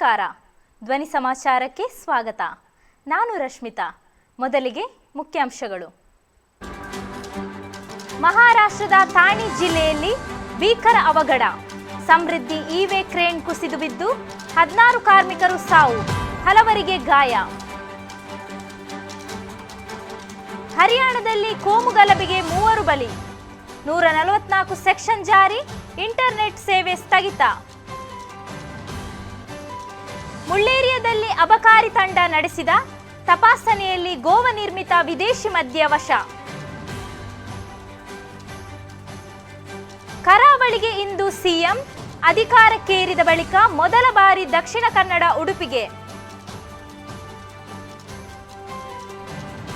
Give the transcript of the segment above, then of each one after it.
ನಮಸ್ಕಾರ. ಧ್ವನಿ ಸಮಾಚಾರಕ್ಕೆ ಸ್ವಾಗತ. ನಾನು ರಶ್ಮಿತಾ. ಮೊದಲಿಗೆ ಮುಖ್ಯಾಂಶಗಳು. ಮಹಾರಾಷ್ಟ್ರದ ಥಾಣೆ ಜಿಲ್ಲೆಯಲ್ಲಿ ಭೀಕರ ಅವಘಡ. ಸಮೃದ್ಧಿ ಈವೆ ಕ್ರೇನ್ ಕುಸಿದು ಬಿದ್ದು ಹದಿನಾರು ಕಾರ್ಮಿಕರು ಸಾವು. ಹಲವರಿಗೆ ಗಾಯ. ಹರಿಯಾಣದಲ್ಲಿ ಕೋಮು ಗಲಭೆಗೆ ಮೂವರು ಬಲಿ. ನೂರ ನಲವತ್ನಾಲ್ಕು ಸೆಕ್ಷನ್ ಜಾರಿ ಇಂಟರ್ನೆಟ್ ಸೇವೆ ಸ್ಥಗಿತ. ಮುಳ್ಳೇರಿಯಾದಲ್ಲಿ ಅಬಕಾರಿ ತಂಡ ನಡೆಸಿದ ತಪಾಸಣೆಯಲ್ಲಿ ಗೋವ ನಿರ್ಮಿತ ವಿದೇಶಿ ಮದ್ಯ ವಶ. ಕರಾವಳಿಗೆ ಇಂದು ಸಿಎಂ, ಅಧಿಕಾರಕ್ಕೇರಿದ ಬಳಿಕ ಮೊದಲ ಬಾರಿ ದಕ್ಷಿಣ ಕನ್ನಡ ಉಡುಪಿಗೆ.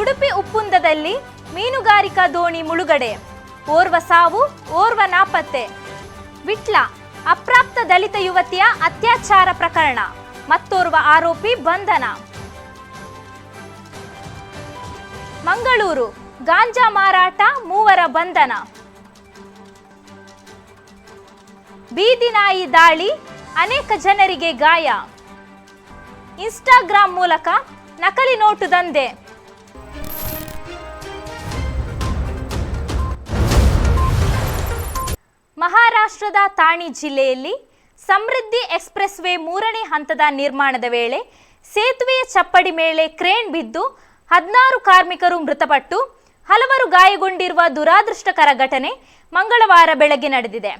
ಉಡುಪಿ ಉಪ್ಪುಂದದಲ್ಲಿ ಮೀನುಗಾರಿಕಾ ದೋಣಿ ಮುಳುಗಡೆ. ಓರ್ವ ಸಾವು, ಓರ್ವ ನಾಪತ್ತೆ. ವಿಟ್ಲ, ಅಪ್ರಾಪ್ತ ದಲಿತ ಯುವತಿಯ ಅತ್ಯಾಚಾರ ಪ್ರಕರಣ. ಮತ್ತೋರ್ವ ಆರೋಪಿ ಬಂಧನ. ಮಂಗಳೂರು, ಗಾಂಜಾ ಮಾರಾಟ, ಮೂವರ ಬಂಧನ. ಬೀದಿನಾಯಿ ದಾಳಿ, ಅನೇಕ ಜನರಿಗೆ ಗಾಯ. ಇನ್ಸ್ಟಾಗ್ರಾಂ ಮೂಲಕ ನಕಲಿ ನೋಟು ದಂಧೆ. ಮಹಾರಾಷ್ಟ್ರದ ತಾಣಿ ಜಿಲ್ಲೆಯಲ್ಲಿ ಸಮೃದ್ಧಿ ಎಕ್ಸ್ಪ್ರೆಸ್ ವೇ ಮೂರನೇ ಹಂತದ ನಿರ್ಮಾಣದ ವೇಳೆ ಸೇತುವೆಯ ಚಪ್ಪಡಿ ಮೇಲೆ ಕ್ರೇನ್ ಬಿದ್ದು ಹದಿನಾರು ಕಾರ್ಮಿಕರು ಮೃತಪಟ್ಟು ಹಲವರು ಗಾಯಗೊಂಡಿರುವ ದುರಾದೃಷ್ಟಕರ ಘಟನೆ ಮಂಗಳವಾರ ಬೆಳಗ್ಗೆ ನಡೆದಿದೆ.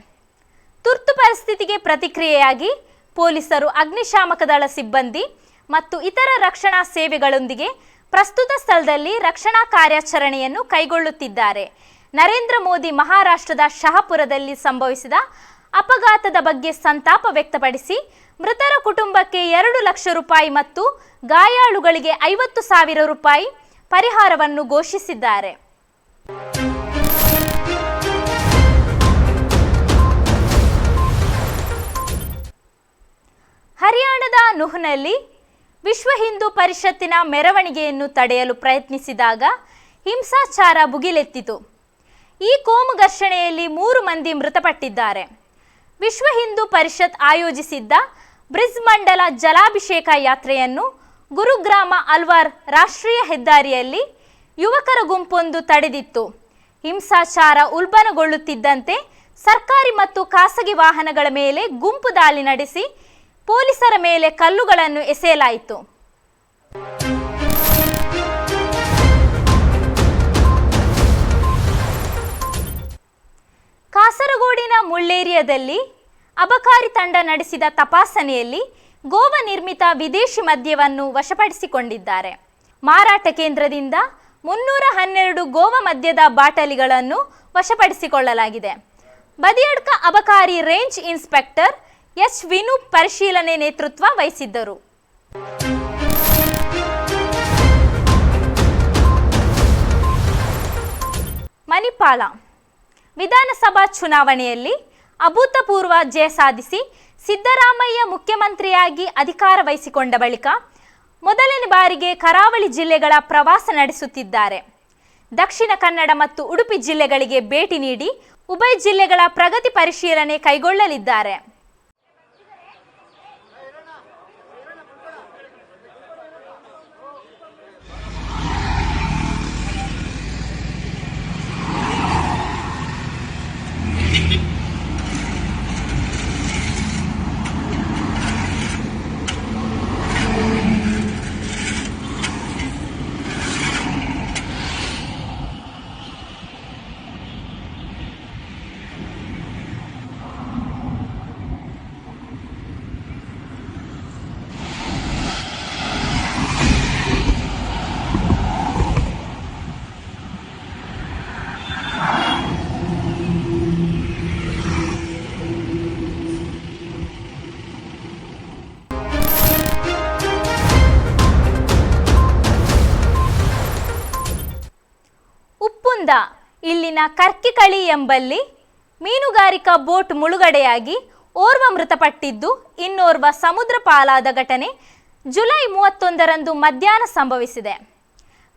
ತುರ್ತು ಪರಿಸ್ಥಿತಿಗೆ ಪ್ರತಿಕ್ರಿಯೆಯಾಗಿ ಪೊಲೀಸರು ಅಗ್ನಿಶಾಮಕ ದಳ ಸಿಬ್ಬಂದಿ ಮತ್ತು ಇತರ ರಕ್ಷಣಾ ಸೇವೆಗಳೊಂದಿಗೆ ಪ್ರಸ್ತುತ ಸ್ಥಳದಲ್ಲಿ ರಕ್ಷಣಾ ಕಾರ್ಯಾಚರಣೆಯನ್ನು ಕೈಗೊಳ್ಳುತ್ತಿದ್ದಾರೆ. ನರೇಂದ್ರ ಮೋದಿ ಮಹಾರಾಷ್ಟ್ರದ ಶಹಪುರದಲ್ಲಿ ಸಂಭವಿಸಿದ ಅಪಘಾತದ ಬಗ್ಗೆ ಸಂತಾಪ ವ್ಯಕ್ತಪಡಿಸಿ ಮೃತರ ಕುಟುಂಬಕ್ಕೆ ಎರಡು ಲಕ್ಷ ರೂಪಾಯಿ ಮತ್ತು ಗಾಯಾಳುಗಳಿಗೆ ಐವತ್ತು ಸಾವಿರ ರೂಪಾಯಿ ಪರಿಹಾರವನ್ನು ಘೋಷಿಸಿದ್ದಾರೆ. ಹರಿಯಾಣದ ನುಹ್ನಲ್ಲಿ ವಿಶ್ವ ಹಿಂದೂ ಪರಿಷತ್ತಿನ ಮೆರವಣಿಗೆಯನ್ನು ತಡೆಯಲು ಪ್ರಯತ್ನಿಸಿದಾಗ ಹಿಂಸಾಚಾರ ಭುಗಿಲೆತ್ತಿತು. ಈ ಕೋಮು ಘರ್ಷಣೆಯಲ್ಲಿ ಮೂರು ಮಂದಿ ಮೃತಪಟ್ಟಿದ್ದಾರೆ. ವಿಶ್ವ ಹಿಂದೂ ಪರಿಷತ್ ಆಯೋಜಿಸಿದ್ದ ಬ್ರಿಜ್ ಮಂಡಲ ಜಲಾಭಿಷೇಕ ಯಾತ್ರೆಯನ್ನು ಗುರುಗ್ರಾಮ ಅಲ್ವಾರ್ ರಾಷ್ಟ್ರೀಯ ಹೆದ್ದಾರಿಯಲ್ಲಿ ಯುವಕರ ಗುಂಪೊಂದು ತಡೆದಿತ್ತು. ಹಿಂಸಾಚಾರ ಉಲ್ಬಣಗೊಳ್ಳುತ್ತಿದ್ದಂತೆ ಸರ್ಕಾರಿ ಮತ್ತು ಖಾಸಗಿ ವಾಹನಗಳ ಮೇಲೆ ಗುಂಪು ದಾಳಿ ನಡೆಸಿ ಪೊಲೀಸರ ಮೇಲೆ ಕಲ್ಲುಗಳನ್ನು ಎಸೆಯಲಾಯಿತು. ಕಾಸರಗೋಡಿನ ಮುಳ್ಳೇರಿಯಾದಲ್ಲಿ ಅಬಕಾರಿ ತಂಡ ನಡೆಸಿದ ತಪಾಸಣೆಯಲ್ಲಿ ಗೋವ ನಿರ್ಮಿತ ವಿದೇಶಿ ಮದ್ಯವನ್ನು ವಶಪಡಿಸಿಕೊಂಡಿದ್ದಾರೆ. ಮಾರಾಟ ಕೇಂದ್ರದಿಂದ ಮುನ್ನೂರ ಹನ್ನೆರಡು ಗೋವ ಮದ್ಯದ ಬಾಟಲಿಗಳನ್ನು ವಶಪಡಿಸಿಕೊಳ್ಳಲಾಗಿದೆ. ಬದಿಯಡ್ಕ ಅಬಕಾರಿ ರೇಂಜ್ ಇನ್ಸ್ಪೆಕ್ಟರ್ ಎಸ್ ವಿನು ಪರಿಶೀಲನೆ ನೇತೃತ್ವ ವಹಿಸಿದ್ದರು. ಮಣಿಪಾಲ ವಿಧಾನಸಭಾ ಚುನಾವಣೆಯಲ್ಲಿ ಅಭೂತಪೂರ್ವ ಜಯ ಸಾಧಿಸಿ ಸಿದ್ದರಾಮಯ್ಯ ಮುಖ್ಯಮಂತ್ರಿಯಾಗಿ ಅಧಿಕಾರ ವಹಿಸಿಕೊಂಡ ಬಳಿಕ ಮೊದಲನೇ ಬಾರಿಗೆ ಕರಾವಳಿ ಜಿಲ್ಲೆಗಳ ಪ್ರವಾಸ ನಡೆಸುತ್ತಿದ್ದಾರೆ. ದಕ್ಷಿಣ ಕನ್ನಡ ಮತ್ತು ಉಡುಪಿ ಜಿಲ್ಲೆಗಳಿಗೆ ಭೇಟಿ ನೀಡಿ ಉಭಯ ಜಿಲ್ಲೆಗಳ ಪ್ರಗತಿ ಪರಿಶೀಲನೆ ಕೈಗೊಳ್ಳಲಿದ್ದಾರೆ. ಉಪ್ಪುಂದ ಇಲ್ಲಿನ ಕರ್ಕಿಕಳಿ ಎಂಬಲ್ಲಿ ಮೀನುಗಾರಿಕಾ ಬೋಟ್ ಮುಳುಗಡೆಯಾಗಿ ಓರ್ವ ಮೃತಪಟ್ಟಿದ್ದು ಇನ್ನೋರ್ವ ಸಮುದ್ರ ಪಾಲಾದ ಘಟನೆ ಜುಲೈ ಮೂವತ್ತೊಂದರಂದು ಮಧ್ಯಾಹ್ನ ಸಂಭವಿಸಿದೆ.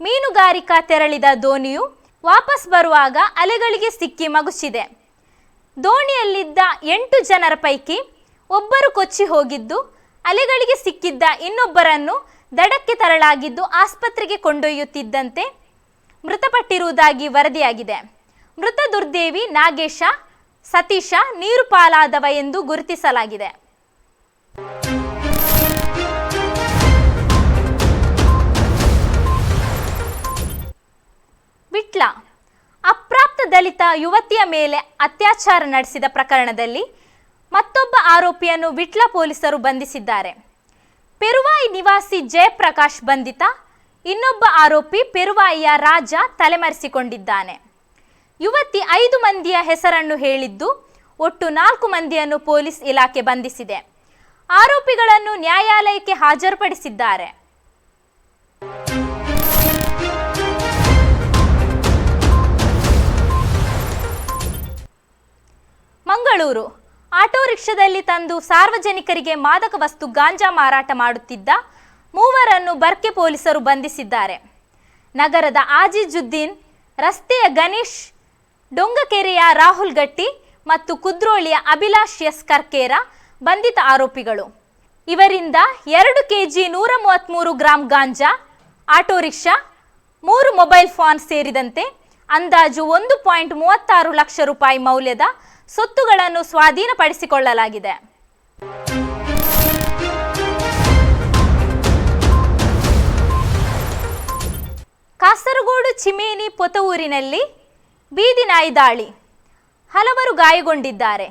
ಮೀನುಗಾರಿಕಾ ತೆರಳಿದ ದೋಣಿಯು ವಾಪಸ್ ಬರುವಾಗ ಅಲೆಗಳಿಗೆ ಸಿಕ್ಕಿ ಮಗುಚಿದೆ. ದೋಣಿಯಲ್ಲಿದ್ದ ಎಂಟು ಜನರ ಪೈಕಿ ಒಬ್ಬರು ಕೊಚ್ಚಿ ಹೋಗಿದ್ದು, ಅಲೆಗಳಿಗೆ ಸಿಕ್ಕಿದ್ದ ಇನ್ನೊಬ್ಬರನ್ನು ದಡಕ್ಕೆ ತರಲಾಗಿದ್ದು ಆಸ್ಪತ್ರೆಗೆ ಕೊಂಡೊಯ್ಯುತ್ತಿದ್ದಂತೆ ಮೃತಪಟ್ಟಿರುವುದಾಗಿ ವರದಿಯಾಗಿದೆ. ಮೃತ ದುರ್ದೇವಿ ನಾಗೇಶ, ಸತೀಶ ನೀರು ಪಾಲಾದವ ಎಂದು ಗುರುತಿಸಲಾಗಿದೆ. ವಿಟ್ಲ, ಅಪ್ರಾಪ್ತ ದಲಿತ ಯುವತಿಯ ಮೇಲೆ ಅತ್ಯಾಚಾರ ನಡೆಸಿದ ಪ್ರಕರಣದಲ್ಲಿ ಮತ್ತೊಬ್ಬ ಆರೋಪಿಯನ್ನು ವಿಟ್ಲ ಪೊಲೀಸರು ಬಂಧಿಸಿದ್ದಾರೆ. ಪೆರುವಾಯಿ ನಿವಾಸಿ ಜಯಪ್ರಕಾಶ್ ಬಂಧಿತ ಇನ್ನೊಬ್ಬ ಆರೋಪಿ ಪೆರುವಾಯಿಯ ರಾಜ ತಲೆಮರೆಸಿಕೊಂಡಿದ್ದಾನೆ. ಯುವತಿ ಐದು ಮಂದಿಯ ಹೆಸರನ್ನು ಹೇಳಿದ್ದು, ಒಟ್ಟು ನಾಲ್ಕು ಮಂದಿಯನ್ನು ಪೊಲೀಸ್ ಇಲಾಖೆ ಬಂಧಿಸಿದೆ. ಆರೋಪಿಗಳನ್ನು ನ್ಯಾಯಾಲಯಕ್ಕೆ ಹಾಜರುಪಡಿಸಿದ್ದಾರೆ. ಮಂಗಳೂರು. ಆಟೋ ರಿಕ್ಷಾದಲ್ಲಿ ತಂದು ಸಾರ್ವಜನಿಕರಿಗೆ ಮಾದಕ ವಸ್ತು ಗಾಂಜಾ ಮಾರಾಟ ಮಾಡುತ್ತಿದ್ದ ಮೂವರನ್ನು ಬರ್ಕೆ ಪೊಲೀಸರು ಬಂಧಿಸಿದ್ದಾರೆ. ನಗರದ ಆಜಿಜುದ್ದೀನ್, ರಸ್ತೆಯ ಗಣೇಶ್, ಡೊಂಗಕೆರೆಯ ರಾಹುಲ್ ಗಟ್ಟಿ ಮತ್ತು ಕುದ್ರೋಳಿಯ ಅಭಿಲಾಷ್ ಎಸ್ ಕರ್ಕೇರ ಬಂಧಿತ ಆರೋಪಿಗಳು. ಇವರಿಂದ ಎರಡು ಕೆಜಿ ನೂರ ಮೂವತ್ತ್ಮೂರು ಗ್ರಾಂ ಗಾಂಜಾ, ಆಟೋ ರಿಕ್ಷಾ, ಮೂರು ಮೊಬೈಲ್ ಫೋನ್ ಸೇರಿದಂತೆ ಅಂದಾಜು ಒಂದು ಪಾಯಿಂಟ್ ಮೂವತ್ತಾರು ಲಕ್ಷ ರೂಪಾಯಿ ಮೌಲ್ಯದ ಸೊತ್ತುಗಳನ್ನು ಸ್ವಾಧೀನಪಡಿಸಿಕೊಳ್ಳಲಾಗಿದೆ. ಚಿಮೇನಿ ಪೊತವೂರಿನಲ್ಲಿ ಬೀದಿ ನಾಯಿ ದಾಳಿ. ಹಲವರು ಗಾಯಗೊಂಡಿದ್ದಾರೆ.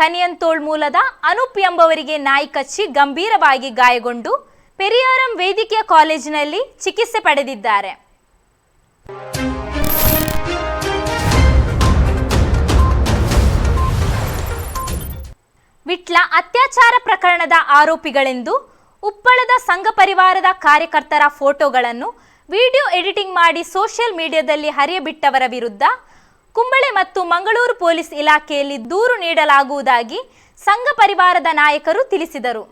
ಕನಿಯಂತೋಳ್ ಮೂಲದ ಅನೂಪ್ ಎಂಬವರಿಗೆ ನಾಯಿ ಕಚ್ಚಿ ಗಂಭೀರವಾಗಿ ಗಾಯಗೊಂಡು ಪೆರಿಯಾರಂ ವೇದಿಕೆಯ ಕಾಲೇಜಿನಲ್ಲಿ ಚಿಕಿತ್ಸೆ ಪಡೆದಿದ್ದಾರೆ. ವಿಟ್ಲ ಅತ್ಯಾಚಾರ ಪ್ರಕರಣದ ಆರೋಪಿಗಳೆಂದು ಉಪ್ಪಳದ ಸಂಘ ಪರಿವಾರದ ಕಾರ್ಯಕರ್ತರ ಫೋಟೋಗಳನ್ನು ವಿಡಿಯೋ ಎಡಿಟಿಂಗ್ ಮಾಡಿ ಸೋಷಿಯಲ್ ಮೀಡಿಯಾದಲ್ಲಿ ಹರಿಯಬಿಟ್ಟವರ ವಿರುದ್ಧ ಕುಂಬಳೆ ಮತ್ತು ಮಂಗಳೂರು ಪೊಲೀಸ್ ಇಲಾಖೆಯಲ್ಲಿ ದೂರು ನೀಡಲಾಗುವುದಾಗಿ ಸಂಘ ಪರಿವಾರದ ನಾಯಕರು ತಿಳಿಸಿದರು.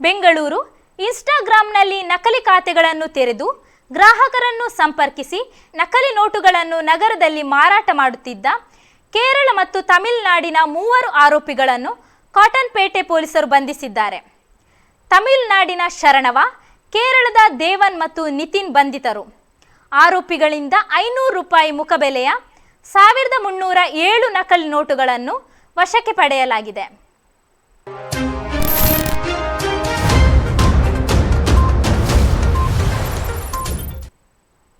ಬೆಂಗಳೂರು ಇನ್ಸ್ಟಾಗ್ರಾಂನಲ್ಲಿ ನಕಲಿ ಖಾತೆಗಳನ್ನು ತೆರೆದು ಗ್ರಾಹಕರನ್ನು ಸಂಪರ್ಕಿಸಿ ನಕಲಿ ನೋಟುಗಳನ್ನು ನಗರದಲ್ಲಿ ಮಾರಾಟ ಮಾಡುತ್ತಿದ್ದ ಕೇರಳ ಮತ್ತು ತಮಿಳುನಾಡಿನ ಮೂವರು ಆರೋಪಿಗಳನ್ನು ಕಾಟನ್ಪೇಟೆ ಪೊಲೀಸರು ಬಂಧಿಸಿದ್ದಾರೆ. ತಮಿಳುನಾಡಿನ ಶರಣವ, ಕೇರಳದ ದೇವನ್ ಮತ್ತು ನಿತಿನ್ ಬಂಧಿತರು. ಆರೋಪಿಗಳಿಂದ ಐನೂರು ರೂಪಾಯಿ ಮುಖಬೆಲೆಯ ಸಾವಿರದ ಮುನ್ನೂರ ಏಳು ನಕಲಿ ನೋಟುಗಳನ್ನು ವಶಕ್ಕೆ ಪಡೆಯಲಾಗಿದೆ.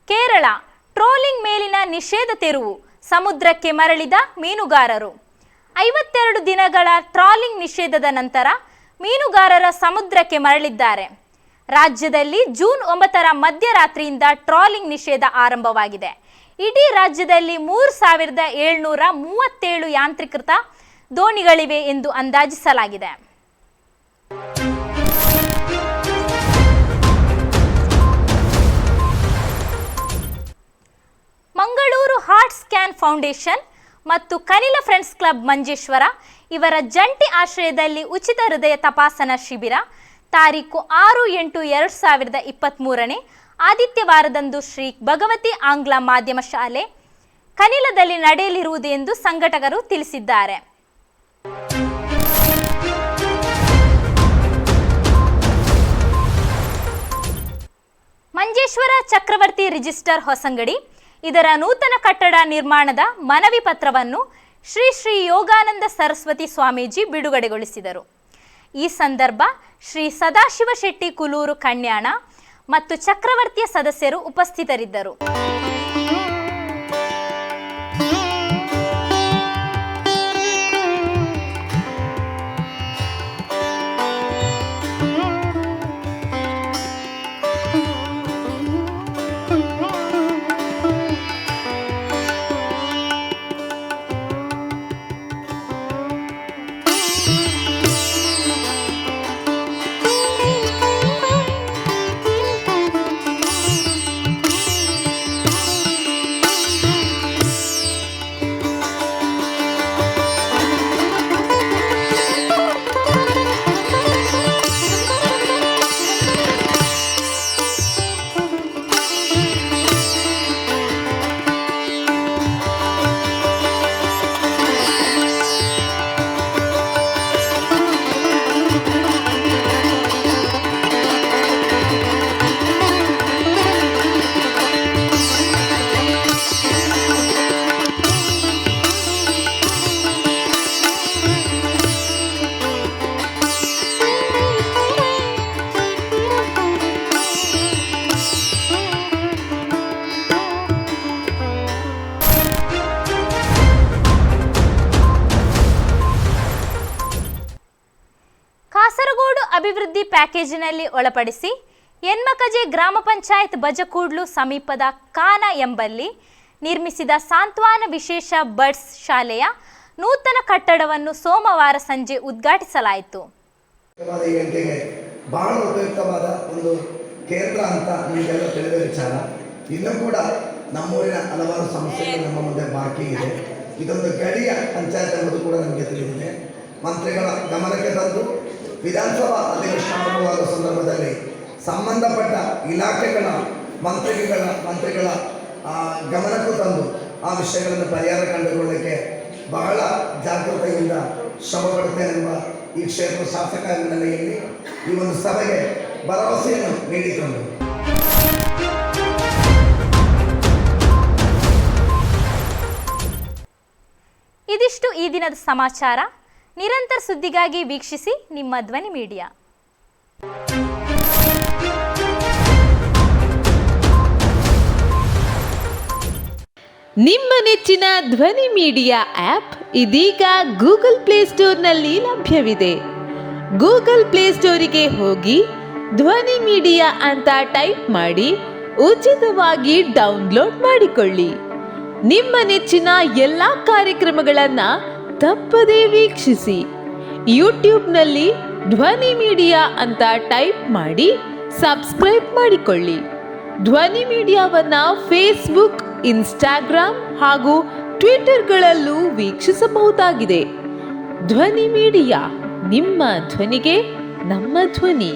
ಕೇರಳ, ಟ್ರೋಲಿಂಗ್ ಮೇಲಿನ ನಿಷೇಧ ತೆರವು, ಸಮುದ್ರಕ್ಕೆ ಮರಳಿದ ಮೀನುಗಾರರು. ಐವತ್ತೆರಡು ದಿನಗಳ ಟ್ರಾಲಿಂಗ್ ನಿಷೇಧದ ನಂತರ ಮೀನುಗಾರರ ಸಮುದ್ರಕ್ಕೆ ಮರಳಿದ್ದಾರೆ. ರಾಜ್ಯದಲ್ಲಿ ಜೂನ್ ಒಂಬತ್ತರ ಮಧ್ಯರಾತ್ರಿಯಿಂದ ಟ್ರಾಲಿಂಗ್ ನಿಷೇಧ ಆರಂಭವಾಗಿದೆ. ಇಡೀ ರಾಜ್ಯದಲ್ಲಿ ಮೂರು ಸಾವಿರದ ಏಳ್ನೂರ ಮೂವತ್ತೇಳು ಯಾಂತ್ರೀಕೃತ ದೋಣಿಗಳಿವೆ ಎಂದು ಅಂದಾಜಿಸಲಾಗಿದೆ. ಮಂಗಳೂರು ಹಾರ್ಟ್ ಸ್ಕ್ಯಾನ್ ಫೌಂಡೇಶನ್ ಮತ್ತು ಕನಿಲ ಫ್ರೆಂಡ್ಸ್ ಕ್ಲಬ್ ಮಂಜೇಶ್ವರ, ಇವರ ಜಂಟಿ ಆಶ್ರಯದಲ್ಲಿ ಉಚಿತ ಹೃದಯ ತಪಾಸಣಾ ಶಿಬಿರ, ತಾರೀಕು ಆರು ಎಂಟು ಎರಡು ಸಾವಿರದ ಇಪ್ಪತ್ತ್ಮೂರನೇ ಆದಿತ್ಯವಾರದಂದು ಶ್ರೀ ಭಗವತಿ ಆಂಗ್ಲ ಮಾಧ್ಯಮ ಶಾಲೆ ಕನಿಲದಲ್ಲಿ ನಡೆಯಲಿರುವುದು ಎಂದು ಸಂಘಟಕರು ತಿಳಿಸಿದ್ದಾರೆ. ಮಂಜೇಶ್ವರ ಚಕ್ರವರ್ತಿ ರಿಜಿಸ್ಟರ್ ಹೊಸಂಗಡಿ ಇದರ ನೂತನ ಕಟ್ಟಡ ನಿರ್ಮಾಣದ ಮನವಿ ಪತ್ರವನ್ನು ಶ್ರೀ ಶ್ರೀ ಯೋಗಾನಂದ ಸರಸ್ವತಿ ಸ್ವಾಮೀಜಿ ಬಿಡುಗಡೆಗೊಳಿಸಿದರು. ಈ ಸಂದರ್ಭ ಶ್ರೀ ಸದಾಶಿವ ಶೆಟ್ಟಿ ಕುಲೂರು ಕಣ್ಯಾಣ ಮತ್ತು ಚಕ್ರವರ್ತಿಯ ಸದಸ್ಯರು ಉಪಸ್ಥಿತರಿದ್ದರು. ಅಭಿವೃದ್ಧಿ ಪ್ಯಾಕೇಜಿನಲ್ಲಿ ಒಳಪಡಿಸಿ ಎನ್ಮಕಜೆ ಗ್ರಾಮ ಪಂಚಾಯತ್ ಬಜಕೂಡ್ಲು ಸಮೀಪದ ಕಾನ ಎಂಬಲ್ಲಿ ನಿರ್ಮಿಸಿದ ಸಾಂತ್ವಾನ ವಿಶೇಷ ಬಡ್ಸ್ ಶಾಲೆಯ ನೂತನ ಕಟ್ಟಡವನ್ನು ಸೋಮವಾರ ಸಂಜೆ ಉದ್ಘಾಟಿಸಲಾಯಿತು. ಬಹಳ ಉಪಯುಕ್ತವಾದ ಒಂದು ಕೇಂದ್ರ ಅಂತ ನಿಮಗೆಲ್ಲ ತಿಳಿದ ವಿಚಾರ. ಇನ್ನೂ ಕೂಡ ನಮ್ಮೂರಿನ ಹಲವಾರು ಸಮಸ್ಯೆಗಳು ನಮ್ಮ ಮುಂದೆ ಬಾಕಿ ಇದೆ. ಇದೊಂದು ಗಡಿಯ ಪಂಚಾಯತ್ ಎಂಬುದು ಕೂಡ ನಮಗೆ ತಿಳಿದಿದೆ. ಮಂತ್ರಿಗಳ ಗಮನಕ್ಕೆ ತಂದು ವಿಧಾನಸಭಾ ಅಧಿವೇಶನ ಆಗುವಾದ ಸಂದರ್ಭದಲ್ಲಿ ಸಂಬಂಧಪಟ್ಟ ಇಲಾಖೆಗಳ ಮಂತ್ರಿಗಳ ಮಂತ್ರಿಗಳ ಗಮನಕ್ಕೂ ತಂದು ಆ ವಿಷಯಗಳನ್ನು ಪರಿಹಾರ ಕಂಡುಕೊಳ್ಳಲಿಕ್ಕೆ ಬಹಳ ಜಾಗೃತೆಯಿಂದ ಶ್ರಮ ಪಡುತ್ತೇನೆಂಬ ಈ ಕ್ಷೇತ್ರ ಶಾಸಕ ಹಿನ್ನೆಲೆಯಲ್ಲಿ ಈ ಒಂದು ಸಭೆಗೆ ಭರವಸೆಯನ್ನು ನೀಡಿಕೊಂಡು. ಇದಿಷ್ಟು ಈ ದಿನದ ಸಮಾಚಾರ. ನಿರಂತರ ಸುದ್ದಿಗಾಗಿ ವೀಕ್ಷಿಸಿ ನಿಮ್ಮ ಧ್ವನಿ ಮೀಡಿಯಾ. ನಿಮ್ಮ ನೆಚ್ಚಿನ ಧ್ವನಿ ಮೀಡಿಯಾ ಆಪ್ ಇದೀಗ ಗೂಗಲ್ ಪ್ಲೇಸ್ಟೋರ್ನಲ್ಲಿ ಲಭ್ಯವಿದೆ. ಗೂಗಲ್ ಪ್ಲೇಸ್ಟೋರಿಗೆ ಹೋಗಿ ಧ್ವನಿ ಮೀಡಿಯಾ ಅಂತ ಟೈಪ್ ಮಾಡಿ ಉಚಿತವಾಗಿ ಡೌನ್ಲೋಡ್ ಮಾಡಿಕೊಳ್ಳಿ. ನಿಮ್ಮ ನೆಚ್ಚಿನ ಎಲ್ಲ ಕಾರ್ಯಕ್ರಮಗಳನ್ನು ತಪ್ಪದೇ ವೀಕ್ಷಿಸಿ. ಯೂಟ್ಯೂಬ್ನಲ್ಲಿ ಧ್ವನಿ ಮೀಡಿಯಾ ಅಂತ ಟೈಪ್ ಮಾಡಿ, ಸಬ್ಸ್ಕ್ರೈಬ್ ಮಾಡಿಕೊಳ್ಳಿ. ಧ್ವನಿ ಮೀಡಿಯಾವನ್ನು ಫೇಸ್ಬುಕ್, ಇನ್ಸ್ಟಾಗ್ರಾಮ್ ಹಾಗೂ ಟ್ವಿಟರ್ಗಳಲ್ಲೂ ವೀಕ್ಷಿಸಬಹುದಾಗಿದೆ. ಧ್ವನಿ ಮೀಡಿಯಾ, ನಿಮ್ಮ ಧ್ವನಿಗೆ ನಮ್ಮ ಧ್ವನಿ.